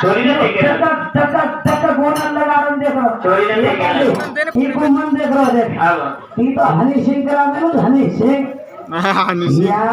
चोरी नहीं केलं. टक टक टक गोना लगा रहा देख रहा चोरी नहीं केलं. ये को मन देख रहा देख हा ये तो हनी सिंह करा मेलो हनी सिंह या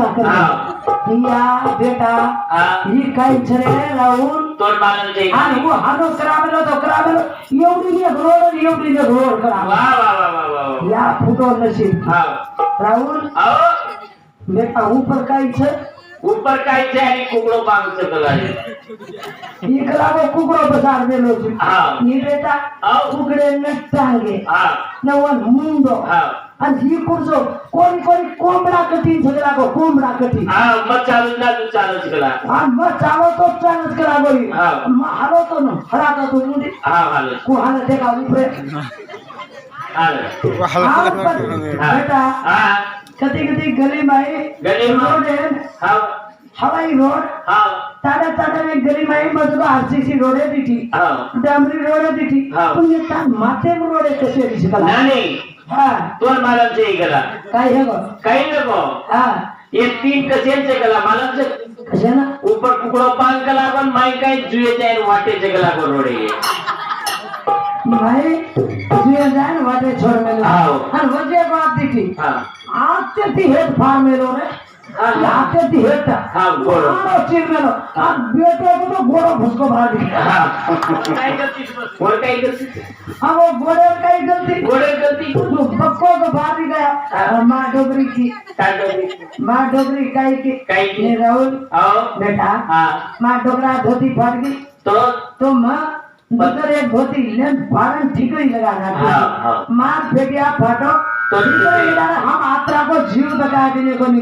साखर बिया बेटा ही. काही छरे लावून? तोंड मारून दे आणि वो हानो क्रामेलो तो क्रामेलो एवढी लेख रोड एवढी लेख रोड ઉપર કાઈ છે અને કુકડો પાંગ છે કલાજી ઈ કલાવો કુકડો બજાર દેલો છે હા ઈ બેટા આવ. કુકડે ને ટાંગે હા ને વન મુંડો હા અને ઈ કુરસો કોણ કોણ કોમડા કટી ઝગડા કો કોમડા કટી હા મત ચાલુ ના તું ચાલુ જ કલા આ મ ચાલો તો ચાલ જ કરા ગઈ હા. મ હાલો તો ન હરા તો તું મુંડી હા હાલે કો હાલે દેખા ઉપરે હાલે આ પર- બેટા હા कधी कधी गली माई गली रोड है हवाई रोड. ताड्या ताड़ा ताड़ा में गली माई आरसीसी रोड आहे तिथी डांबरी रोड आहे तिथी हाँ उनके माथे रोड आहे कैसे दिखी कला? नहीं हाँ. तो मालूम चाहिए कला. कहीं है को कहीं है. को हाँ ये तीन कसेलचे कला? मालूम से कशाला? ऊपर कुकडो पान कला पण माई काय जुयेच्या आणि वाटेचे कला को रोड आहे माई जुये जाण वाटे छोड मेलो. हां वजे बात दिखी हां. आते थी हेड हा, गोरो. आरो चीर मेलो आ बेटे को तो गोरो भुसको भागी હા काय करतीस वर काय करतीस हाँ वो गोरे का ही गलती गोडे करती जो बक्को को भागी गया और माँ डोगरी की काय करती माँ डोगरी काई की काई की? ने राहुल आओ बेटा हा माँ डोगरा धोती फाट गई तो तो माँ हम को जीव देने को नहीं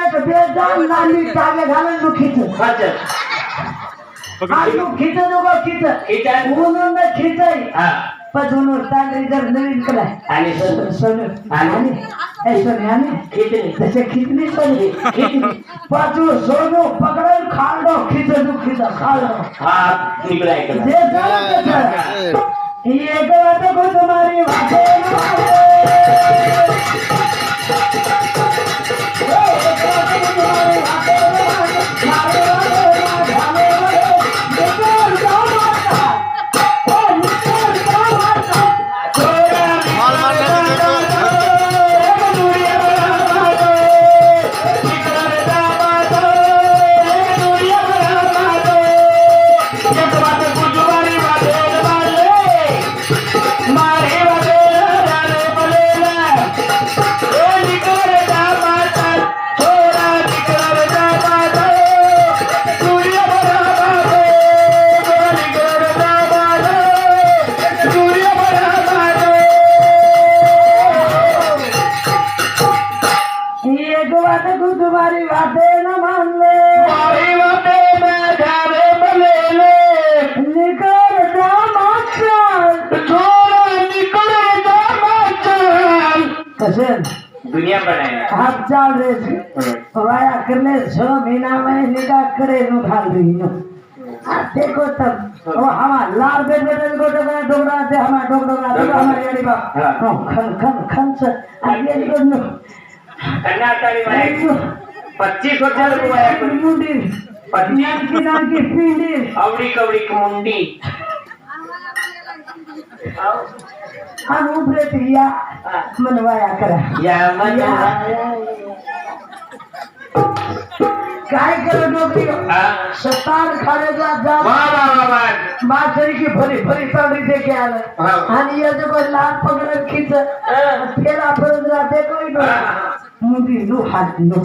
एक बेजान नाली टागे घालून नु खिच खाच आलू खिच नको खिच खिचाई हा. पण उन्होंने टागे जर नवीन कला आणि सर सोन आणि? तसे खिचली पाचू सोनू पकडून खाल्डो खिच दु खिच खाल्डो हा ते झालं. ही एक वाट को तुम्हारी वाट को तुम्हारी बाटे न मान ले निकल जा माचल कसे दुनिया बनाए हाथ चाल रहे थे वाया करने छह महीना में निकाह करे नु खाल रही नु आ देखो तब वो हमारा लाल बेट बेटे को डोगरा डोगरा दे हमारा डोगरा डोगरा हमारी यानी बा हाँ. हाँ, खन खन खन से आगे को नु कर्नाटकी में पच्चीस हजार रुपये मुंडी पत्नियां की नाम की पीढ़ी अवड़ी कवड़ी मुंडी हम ऊपरे तिया मनवाया करा या मजा काय खाण्याचा माछरी की भरी भरी तांबडी देखील हा. आलं आणि याचं लहान पकडत खिच. फेरा परत जाते कोणी हा. मुली हात नु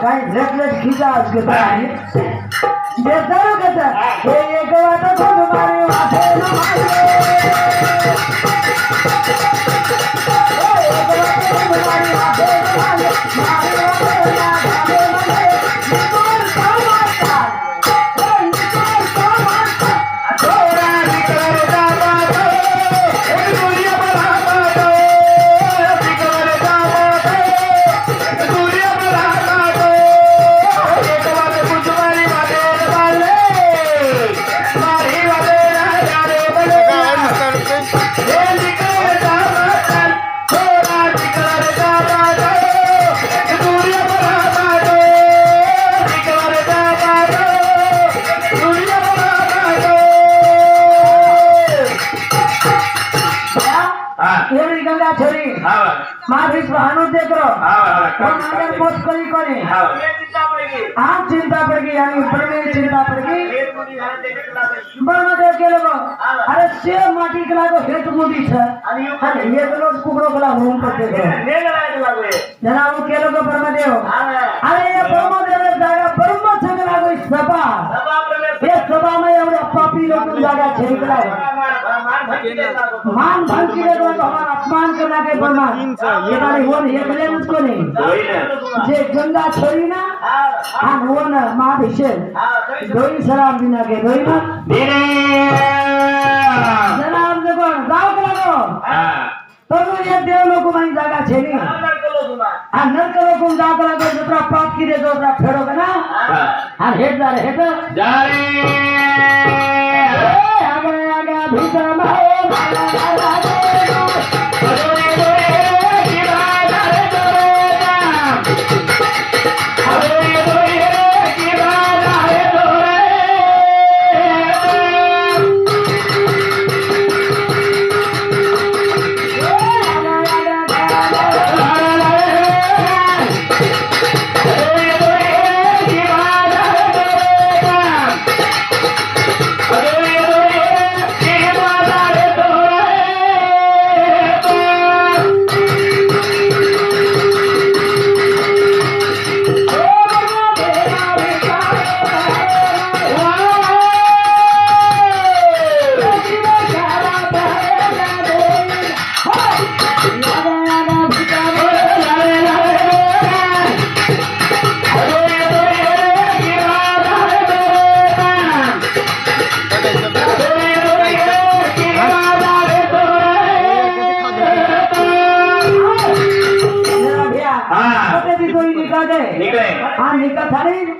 काय रटलट खिचा आज घेतो आहे बेसारो कसं मारीस वाहनो देखरो हा कोण अंदर पोत कोणी कोणी हा आम चिंता पड़ गई यानी परमेश्वर चिंता पड़ गई बर्मा केलं गं अरे से माटी केला गो हेत मोठी छ आणि हे लोक कुकडो केला होऊन पडते गं जनाव केलं गो ब्रह्मदेव अरे या ब्रह्मदेव जागा ब्रह्म छगला गो सभा हे सभाમાં एवढ्या पापी लोक जागा छेकला मान भांगी रे तो हमारा अपमान करना के प्रमाण. ये वाले वो ये कले मुझको नहीं जे गंगा छोड़ी ना आणि होन महाभिषेक दोई सलाम दिना के दोई ना सलाम देखो गाँव के लागो तो ये देव को माई जागा छेनी. आ नरक लोक जाओ के लागो जत्रा पाप की रे जोत्रा फेरो ना? आ हेट जा रे हेट. ए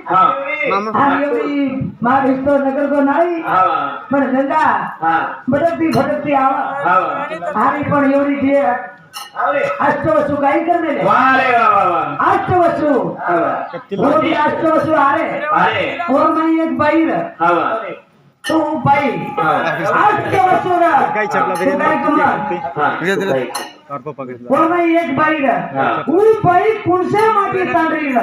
हा. आणि एवढी महाभिष्ट नगर को नाही. पण गंगा. भटकती भटकती आवा. आणि पण एवढी जे अष्टवसू काही करलेले. अष्टवसू. एवढी अष्टवसू अरे और नाही एक बाईर तू बाई अष्टवसू काय कोण नाही एक बाईर बाई कुणसे तांडरील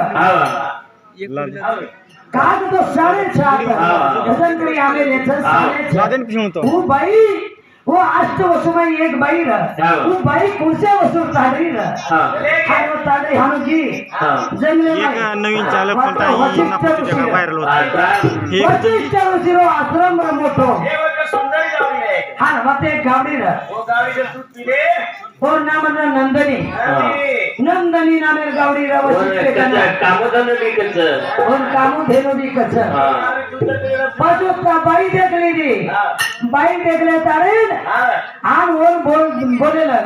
काग तो साडे चार भजन करी आले लेखन साडे चार साधन पिऊन होतो वो बाई वो अष्ट वसुमाई एक बाई र वो बाई कुणसे वसू तांडरी र हानो तांडरी हानो की जंगले एक नवीन चालक पण काही जगा व्हायरल होत हे। ऋषीरो आश्रम र मोठो हा मते एक गावडी र ओ नाम र नंदनी। नंदनी नामेर गावडी र वशिष्ठ कना और कामू धेनु भी कछ पाछो का बाई देख लीजिए बाई देख ले तारे आम बोल बोल बोले लग